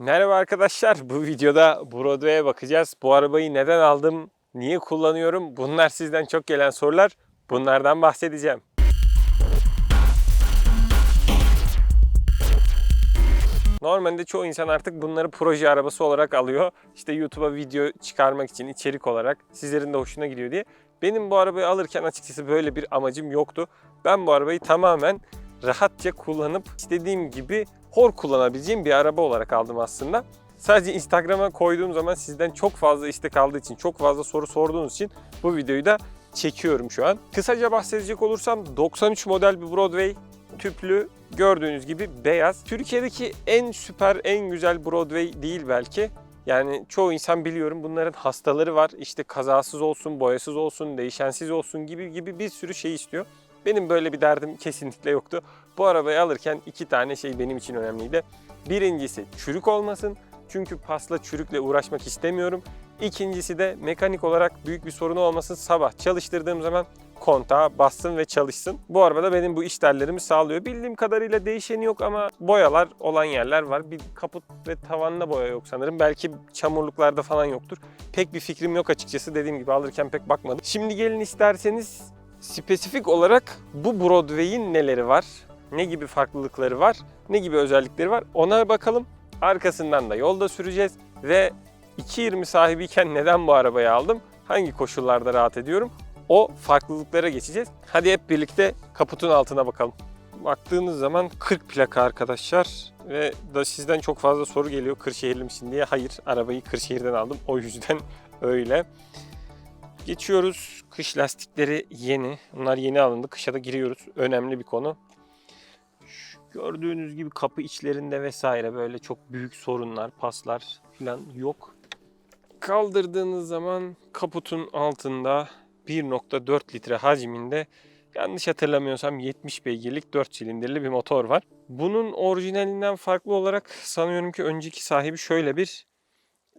Merhaba arkadaşlar. Bu videoda Broadway'e bakacağız. Bu arabayı neden aldım? Niye kullanıyorum? Bunlar sizden çok gelen sorular. Bunlardan bahsedeceğim. Normalde çoğu insan artık bunları proje arabası olarak alıyor. İşte YouTube'a video çıkarmak için içerik olarak sizlerin de hoşuna gidiyor diye. Benim bu arabayı alırken açıkçası böyle bir amacım yoktu. Ben bu arabayı tamamen rahatça kullanıp istediğim gibi hor kullanabileceğim bir araba olarak aldım aslında. Sadece Instagram'a koyduğum zaman sizden çok fazla istek aldığı için, çok fazla soru sorduğunuz için bu videoyu da çekiyorum şu an. Kısaca bahsedecek olursam 93 model bir Broadway tüplü gördüğünüz gibi beyaz. Türkiye'deki en süper, en güzel Broadway değil belki. Yani çoğu insan biliyorum bunların hastaları var. İşte kazasız olsun, boyasız olsun, değişensiz olsun gibi gibi bir sürü şey istiyor. Benim böyle bir derdim kesinlikle yoktu. Bu arabayı alırken iki tane şey benim için önemliydi. Birincisi çürük olmasın. Çünkü pasla çürükle uğraşmak istemiyorum. İkincisi de mekanik olarak büyük bir sorunu olmasın. Sabah çalıştırdığım zaman kontağa bassın ve çalışsın. Bu arabada benim bu işlerlerimi sağlıyor. Bildiğim kadarıyla değişeni yok ama boyalar olan yerler var. Bir kaput ve tavanla boya yok sanırım. Belki çamurluklarda falan yoktur. Pek bir fikrim yok açıkçası. Dediğim gibi alırken pek bakmadım. Şimdi gelin isterseniz spesifik olarak bu Broadway'in neleri var? Ne gibi farklılıkları var? Ne gibi özellikleri var? Ona bakalım. Arkasından da yolda süreceğiz ve 2.20 sahibiyken neden bu arabayı aldım? Hangi koşullarda rahat ediyorum? O farklılıklara geçeceğiz. Hadi hep birlikte kaputun altına bakalım. Baktığınız zaman 40 plaka arkadaşlar ve da sizden çok fazla soru geliyor Kırşehirli misin diye. Hayır arabayı Kırşehir'den aldım o yüzden öyle. Geçiyoruz. Kış lastikleri yeni. Bunlar yeni alındı. Kışa da giriyoruz. Önemli bir konu. Şu gördüğünüz gibi kapı içlerinde vesaire böyle çok büyük sorunlar, paslar falan yok. Kaldırdığınız zaman kaputun altında 1.4 litre hacminde yanlış hatırlamıyorsam 70 beygirlik 4 silindirli bir motor var. Bunun orijinalinden farklı olarak sanıyorum ki önceki sahibi şöyle bir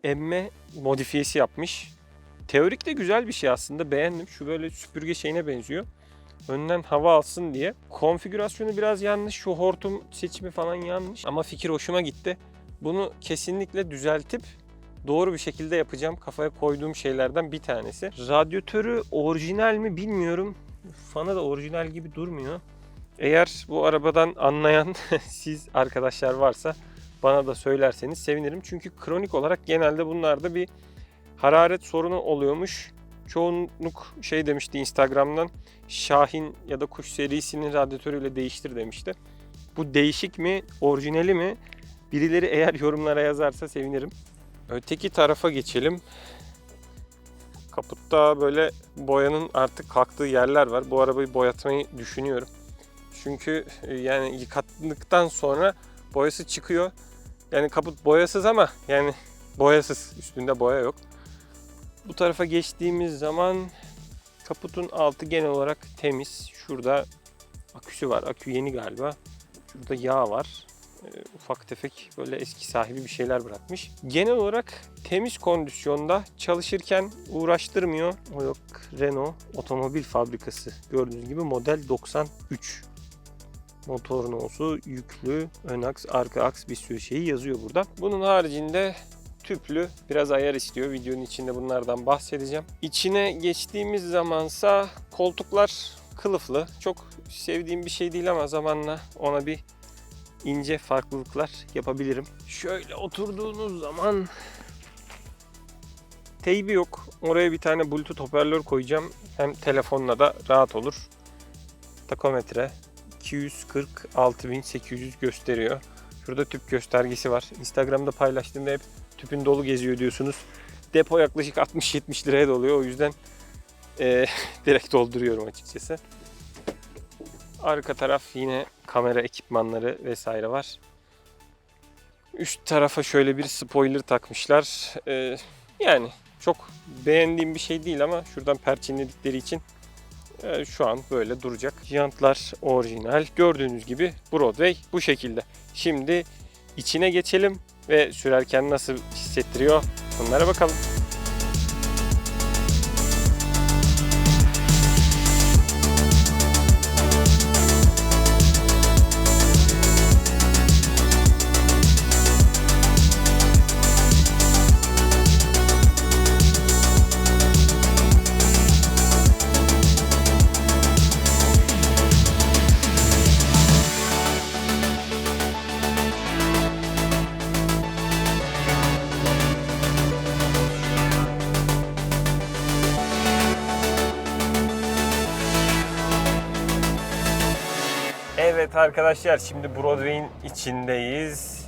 emme modifiyesi yapmış. Teorik de güzel bir şey aslında beğendim. Şu böyle süpürge şeyine benziyor. Önden hava alsın diye. Konfigürasyonu biraz yanlış. Şu hortum seçimi falan yanlış. Ama fikir hoşuma gitti. Bunu kesinlikle düzeltip doğru bir şekilde yapacağım. Kafaya koyduğum şeylerden bir tanesi. Radyatörü orijinal mi bilmiyorum. Fana da orijinal gibi durmuyor. Eğer bu arabadan anlayan siz arkadaşlar varsa bana da söylerseniz sevinirim. Çünkü kronik olarak genelde bunlarda bir hararet sorunu oluyormuş. Çoğunluk şey demişti Instagram'dan Şahin ya da Kuş serisinin radyatörüyle değiştir demişti. Bu değişik mi, orijinali mi? Birileri eğer yorumlara yazarsa sevinirim. Öteki tarafa geçelim. Kaputta böyle boyanın artık kalktığı yerler var. Bu arabayı boyatmayı düşünüyorum. Çünkü e, yani yıkattıktan sonra boyası çıkıyor. Yani kaput boyasız ama yani boyasız. Üstünde boya yok. Bu tarafa geçtiğimiz zaman kaputun altı genel olarak temiz. Şurada aküsü var. Akü yeni galiba. Şurada yağ var. Ee, ufak tefek böyle eski sahibi bir şeyler bırakmış. Genel olarak temiz kondisyonda çalışırken uğraştırmıyor. O yok Renault Otomobil Fabrikası. Gördüğünüz gibi model 93. Motor nosu, yüklü, ön aks, arka aks bir sürü şeyi yazıyor burada. Bunun haricinde tüplü biraz ayar istiyor. Videonun içinde bunlardan bahsedeceğim. İçine geçtiğimiz zamansa koltuklar kılıflı. Çok sevdiğim bir şey değil ama zamanla ona bir ince farklılıklar yapabilirim. Şöyle oturduğunuz zaman teybi yok. Oraya bir tane bluetooth hoparlör koyacağım. Hem telefonla da rahat olur. Takometre 246.800 gösteriyor. Şurada tüp göstergesi var. Instagram'da paylaştığımda hep tüpün dolu geziyor diyorsunuz. Depo yaklaşık 60-70 liraya doluyor. O yüzden eee, direkt dolduruyorum açıkçası. Arka taraf yine kamera ekipmanları vesaire var. Üst tarafa şöyle bir spoiler takmışlar. Ee, yani çok beğendiğim bir şey değil ama şuradan perçinledikleri için e, şu an böyle duracak. Jantlar orijinal. Gördüğünüz gibi Broadway bu şekilde. Şimdi içine geçelim ve sürerken nasıl hissettiriyor bunlara bakalım. Arkadaşlar şimdi Broadway'in içindeyiz.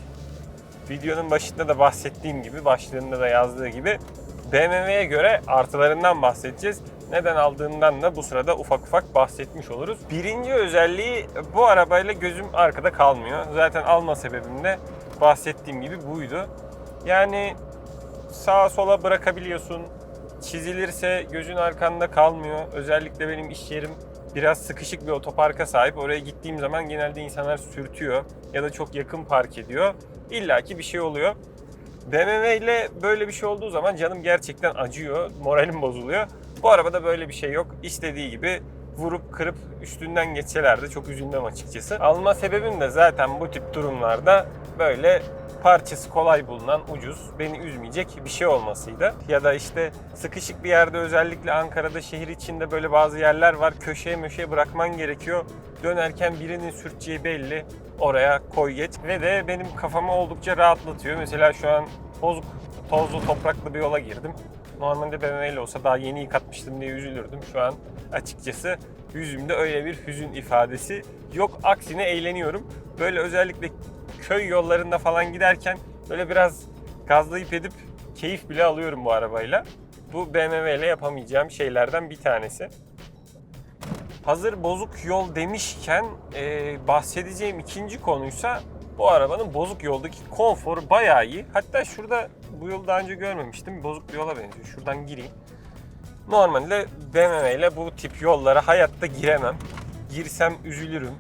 Videonun başında da bahsettiğim gibi, başlığında da yazdığı gibi BMW'ye göre artılarından bahsedeceğiz. Neden aldığından da bu sırada ufak ufak bahsetmiş oluruz. Birinci özelliği bu arabayla gözüm arkada kalmıyor. Zaten alma sebebim de bahsettiğim gibi buydu. Yani sağa sola bırakabiliyorsun. Çizilirse gözün arkanda kalmıyor. Özellikle benim iş yerim biraz sıkışık bir otoparka sahip. Oraya gittiğim zaman genelde insanlar sürtüyor ya da çok yakın park ediyor. İlla ki bir şey oluyor. BMW ile böyle bir şey olduğu zaman canım gerçekten acıyor, moralim bozuluyor. Bu arabada böyle bir şey yok. İstediği gibi vurup kırıp üstünden geçseler de çok üzülmem açıkçası. Alma sebebim de zaten bu tip durumlarda böyle parçası kolay bulunan, ucuz, beni üzmeyecek bir şey olmasıydı. Ya da işte sıkışık bir yerde özellikle Ankara'da şehir içinde böyle bazı yerler var. Köşeye möşeye bırakman gerekiyor. Dönerken birinin sürteceği belli. Oraya koy geç. Ve de benim kafamı oldukça rahatlatıyor. Mesela şu an bozuk, tozlu, topraklı bir yola girdim. Normalde BMW ile olsa daha yeni yıkatmıştım diye üzülürdüm. Şu an açıkçası yüzümde öyle bir hüzün ifadesi yok. Aksine eğleniyorum. Böyle özellikle köy yollarında falan giderken böyle biraz gazlayıp edip keyif bile alıyorum bu arabayla. Bu BMW ile yapamayacağım şeylerden bir tanesi. Hazır bozuk yol demişken e, bahsedeceğim ikinci konuysa bu arabanın bozuk yoldaki konforu bayağı iyi. Hatta şurada bu yolu daha önce görmemiştim. Bozuk bir yola benziyor. Şuradan gireyim. Normalde BMW ile bu tip yollara hayatta giremem. Girsem üzülürüm.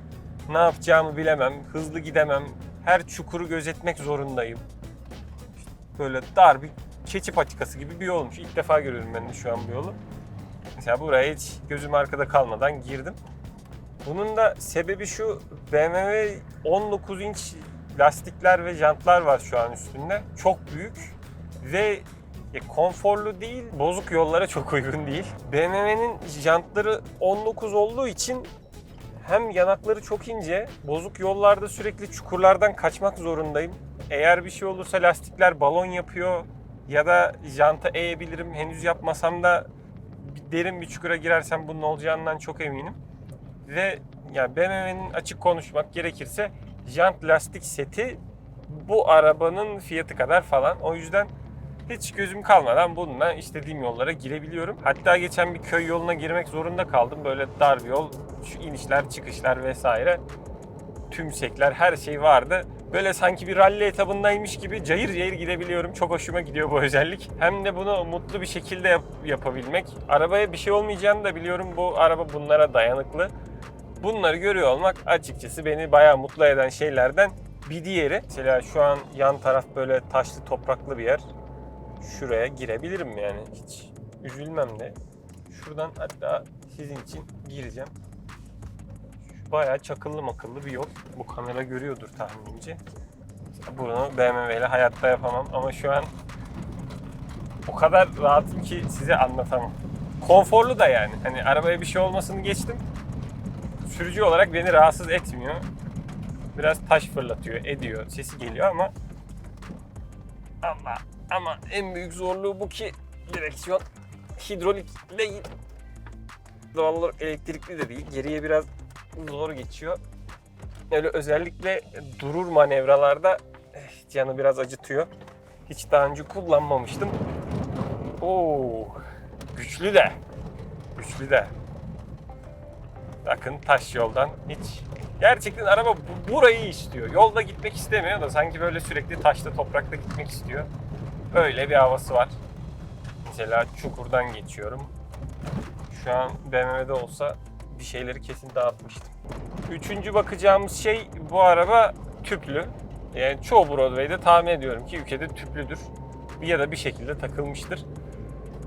Ne yapacağımı bilemem. Hızlı gidemem. Her çukuru gözetmek zorundayım. Böyle dar bir keçi patikası gibi bir yolmuş. İlk defa görüyorum ben de şu an bu yolu. Mesela buraya hiç gözüm arkada kalmadan girdim. Bunun da sebebi şu BMW 19 inç lastikler ve jantlar var şu an üstünde. Çok büyük ve e, konforlu değil, bozuk yollara çok uygun değil. BMW'nin jantları 19 olduğu için hem yanakları çok ince, bozuk yollarda sürekli çukurlardan kaçmak zorundayım. Eğer bir şey olursa lastikler balon yapıyor ya da janta eğebilirim. Henüz yapmasam da derin bir çukura girersem bunun olacağından çok eminim. Ve yani BMW'nin açık konuşmak gerekirse jant lastik seti bu arabanın fiyatı kadar falan. O yüzden hiç gözüm kalmadan bununla istediğim yollara girebiliyorum. Hatta geçen bir köy yoluna girmek zorunda kaldım. Böyle dar bir yol, şu inişler, çıkışlar vesaire. Tümsekler, her şey vardı. Böyle sanki bir ralli etabındaymış gibi cayır cayır gidebiliyorum. Çok hoşuma gidiyor bu özellik. Hem de bunu mutlu bir şekilde yap- yapabilmek. Arabaya bir şey olmayacağını da biliyorum. Bu araba bunlara dayanıklı. Bunları görüyor olmak açıkçası beni bayağı mutlu eden şeylerden bir diğeri. Mesela şu an yan taraf böyle taşlı topraklı bir yer. Şuraya girebilirim yani. Hiç üzülmem de. Şuradan hatta sizin için gireceğim. Bayağı çakıllı makıllı bir yol. Bu kamera görüyordur tahminimce. Bunu BMW ile hayatta yapamam ama şu an o kadar rahatım ki size anlatamam. Konforlu da yani. Hani arabaya bir şey olmasını geçtim. Sürücü olarak beni rahatsız etmiyor. Biraz taş fırlatıyor, ediyor, sesi geliyor ama Allah ama en büyük zorluğu bu ki direksiyon hidrolik değil. Doğal olarak elektrikli de değil. Geriye biraz zor geçiyor. Öyle özellikle durur manevralarda eh, canı biraz acıtıyor. Hiç daha önce kullanmamıştım. Oo, güçlü de. Güçlü de. Bakın taş yoldan hiç. Gerçekten araba bu- burayı istiyor. Yolda gitmek istemiyor da sanki böyle sürekli taşta toprakta gitmek istiyor. Öyle bir havası var. Mesela çukurdan geçiyorum. Şu an BMW'de olsa bir şeyleri kesin dağıtmıştım. Üçüncü bakacağımız şey bu araba tüplü. Yani çoğu Broadway'de tahmin ediyorum ki ülkede tüplüdür. Ya da bir şekilde takılmıştır.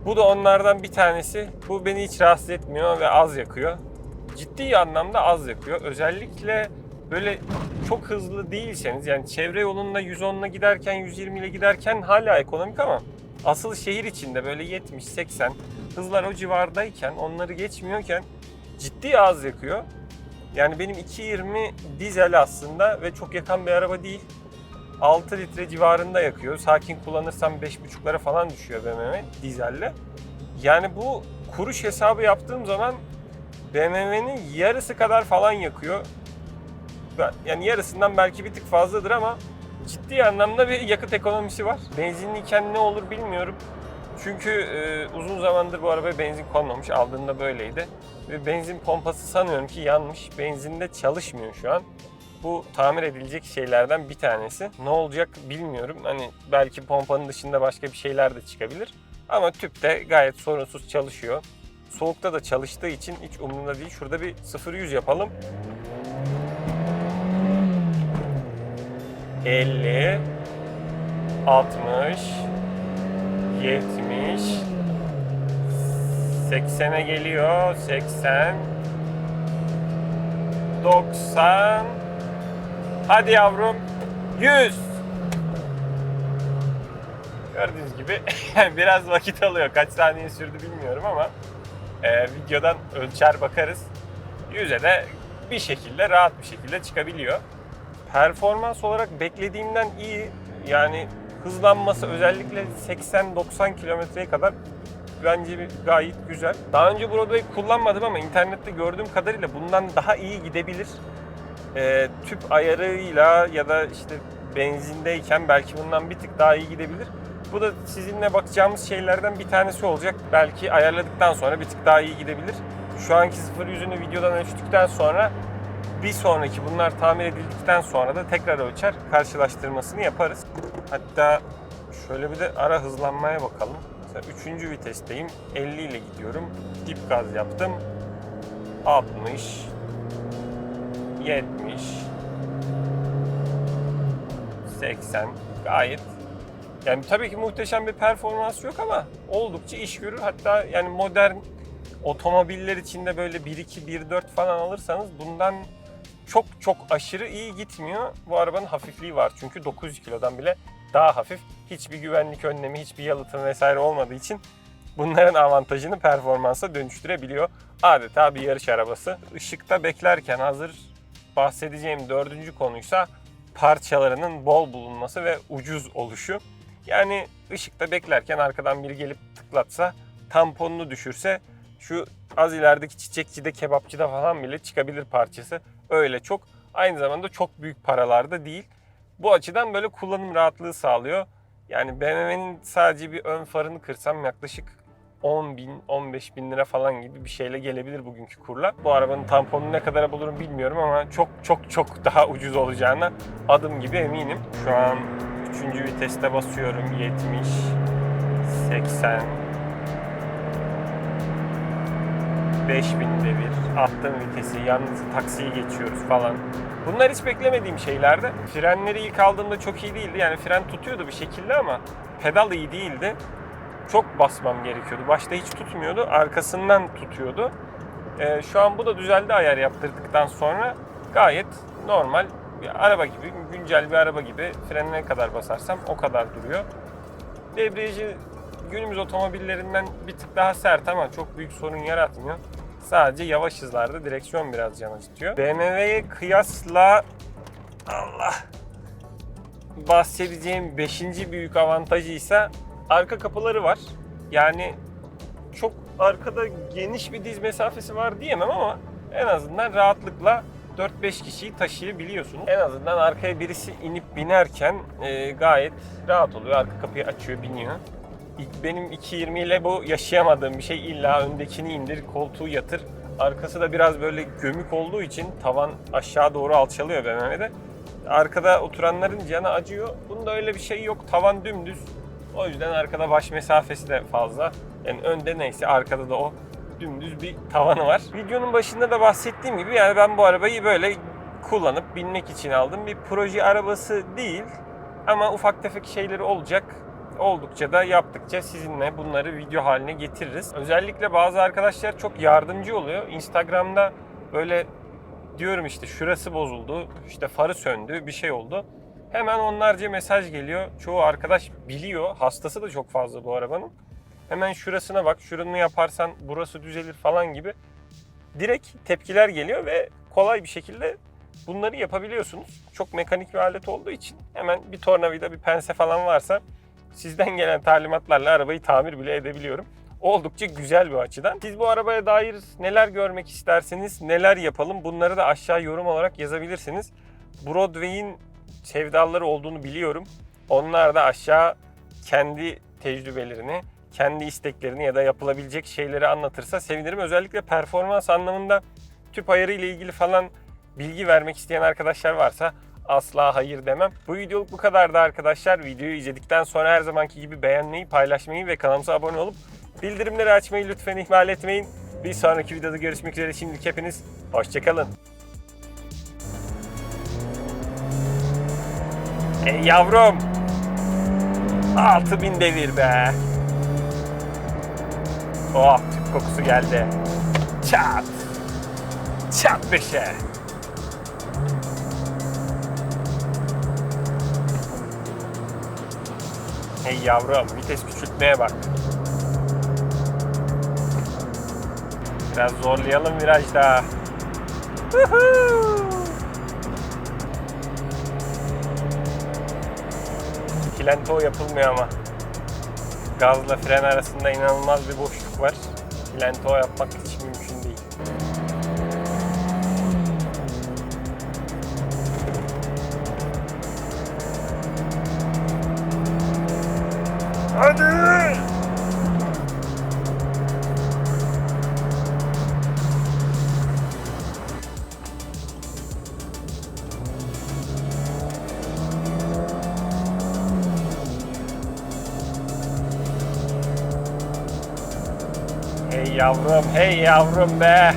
Bu da onlardan bir tanesi. Bu beni hiç rahatsız etmiyor ve az yakıyor. Ciddi anlamda az yakıyor. Özellikle böyle çok hızlı değilseniz yani çevre yolunda 110'la giderken 120 ile giderken hala ekonomik ama asıl şehir içinde böyle 70-80 hızlar o civardayken onları geçmiyorken ciddi az yakıyor. Yani benim 2.20 dizel aslında ve çok yakan bir araba değil. 6 litre civarında yakıyor. Sakin kullanırsam 5.5'lara falan düşüyor BMW dizelle. Yani bu kuruş hesabı yaptığım zaman BMW'nin yarısı kadar falan yakıyor. Yani yarısından belki bir tık fazladır ama ciddi anlamda bir yakıt ekonomisi var. Benzinliyken ne olur bilmiyorum. Çünkü e, uzun zamandır bu arabaya benzin konmamış. Aldığında böyleydi. Ve benzin pompası sanıyorum ki yanmış. Benzinde çalışmıyor şu an. Bu tamir edilecek şeylerden bir tanesi. Ne olacak bilmiyorum. Hani belki pompanın dışında başka bir şeyler de çıkabilir. Ama tüpte gayet sorunsuz çalışıyor. Soğukta da çalıştığı için hiç umurumda değil. Şurada bir 0-100 yapalım. 50 60 70 80'e geliyor. 80 90 Hadi yavrum. 100 Gördüğünüz gibi biraz vakit alıyor. Kaç saniye sürdü bilmiyorum ama e, videodan ölçer bakarız. 100'e de bir şekilde rahat bir şekilde çıkabiliyor. Performans olarak beklediğimden iyi. Yani hızlanması özellikle 80-90 kilometreye kadar bence gayet güzel. Daha önce Broadway kullanmadım ama internette gördüğüm kadarıyla bundan daha iyi gidebilir. Ee, tüp ayarıyla ya da işte benzindeyken belki bundan bir tık daha iyi gidebilir. Bu da sizinle bakacağımız şeylerden bir tanesi olacak. Belki ayarladıktan sonra bir tık daha iyi gidebilir. Şu anki 0 yüzünü videodan ölçtükten sonra bir sonraki bunlar tamir edildikten sonra da tekrar ölçer karşılaştırmasını yaparız. Hatta şöyle bir de ara hızlanmaya bakalım. Mesela 3. vitesteyim. 50 ile gidiyorum. Dip gaz yaptım. 60 70 80 gayet yani tabii ki muhteşem bir performans yok ama oldukça iş görür. Hatta yani modern otomobiller içinde böyle 1.2 1.4 falan alırsanız bundan çok çok aşırı iyi gitmiyor. Bu arabanın hafifliği var çünkü 900 kilodan bile daha hafif. Hiçbir güvenlik önlemi, hiçbir yalıtım vesaire olmadığı için bunların avantajını performansa dönüştürebiliyor. Adeta bir yarış arabası. Işıkta beklerken hazır bahsedeceğim dördüncü konuysa parçalarının bol bulunması ve ucuz oluşu. Yani ışıkta beklerken arkadan biri gelip tıklatsa, tamponunu düşürse şu az ilerideki çiçekçide, kebapçıda falan bile çıkabilir parçası. Öyle çok. Aynı zamanda çok büyük paralarda değil. Bu açıdan böyle kullanım rahatlığı sağlıyor. Yani BMW'nin sadece bir ön farını kırsam yaklaşık 10 bin, 15 bin lira falan gibi bir şeyle gelebilir bugünkü kurla. Bu arabanın tamponunu ne kadara bulurum bilmiyorum ama çok çok çok daha ucuz olacağına adım gibi eminim. Şu an 3. viteste basıyorum 70, 80, 5000'de bir attım vitesi, yalnız taksiyi geçiyoruz falan. Bunlar hiç beklemediğim şeylerdi. Frenleri ilk aldığımda çok iyi değildi. Yani fren tutuyordu bir şekilde ama pedal iyi değildi. Çok basmam gerekiyordu. Başta hiç tutmuyordu. Arkasından tutuyordu. Ee, şu an bu da düzeldi ayar yaptırdıktan sonra. Gayet normal bir araba gibi, güncel bir araba gibi frene ne kadar basarsam o kadar duruyor. Debriyajı günümüz otomobillerinden bir tık daha sert ama çok büyük sorun yaratmıyor. Sadece yavaş hızlarda direksiyon biraz can acıtıyor. BMW'ye kıyasla Allah bahsedeceğim 5. büyük avantajı ise arka kapıları var. Yani çok arkada geniş bir diz mesafesi var diyemem ama en azından rahatlıkla 4-5 kişiyi taşıyabiliyorsunuz. En azından arkaya birisi inip binerken e, gayet rahat oluyor. Arka kapıyı açıyor, biniyor. Benim 2.20 ile bu yaşayamadığım bir şey. İlla öndekini indir, koltuğu yatır. Arkası da biraz böyle gömük olduğu için tavan aşağı doğru alçalıyor BMW'de. Arkada oturanların canı acıyor. Bunda öyle bir şey yok. Tavan dümdüz. O yüzden arkada baş mesafesi de fazla. Yani önde neyse arkada da o dümdüz bir tavanı var. Videonun başında da bahsettiğim gibi yani ben bu arabayı böyle kullanıp binmek için aldım. Bir proje arabası değil ama ufak tefek şeyleri olacak. Oldukça da yaptıkça sizinle bunları video haline getiririz. Özellikle bazı arkadaşlar çok yardımcı oluyor. Instagram'da böyle diyorum işte şurası bozuldu, işte farı söndü, bir şey oldu. Hemen onlarca mesaj geliyor. Çoğu arkadaş biliyor. Hastası da çok fazla bu arabanın. Hemen şurasına bak, şuranı yaparsan burası düzelir falan gibi direkt tepkiler geliyor ve kolay bir şekilde bunları yapabiliyorsunuz. Çok mekanik bir alet olduğu için hemen bir tornavida, bir pense falan varsa sizden gelen talimatlarla arabayı tamir bile edebiliyorum. oldukça güzel bir açıdan. Siz bu arabaya dair neler görmek isterseniz, neler yapalım bunları da aşağı yorum olarak yazabilirsiniz. Broadway'in sevdaları olduğunu biliyorum. Onlar da aşağı kendi tecrübelerini, kendi isteklerini ya da yapılabilecek şeyleri anlatırsa sevinirim. Özellikle performans anlamında tüp ayarı ile ilgili falan bilgi vermek isteyen arkadaşlar varsa asla hayır demem. Bu videoluk bu kadardı arkadaşlar. Videoyu izledikten sonra her zamanki gibi beğenmeyi, paylaşmayı ve kanalımıza abone olup bildirimleri açmayı lütfen ihmal etmeyin. Bir sonraki videoda görüşmek üzere. Şimdilik hepiniz hoşçakalın. Ey yavrum. 6000 devir be. Oh tüp kokusu geldi. Çat. Çat beşe. Hey yavrum vites küçültmeye bak. Biraz zorlayalım virajda. Plento yapılmıyor ama. Gazla fren arasında inanılmaz bir boşluk var. Plento yapmak hiç mümkün değil. Hadi! Yavrum, hey yavrum be.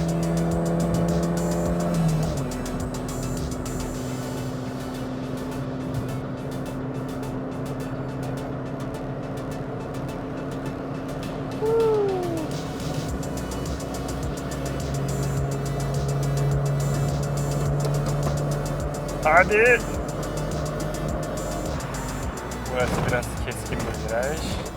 Hadi. Burası biraz keskin bir viraj.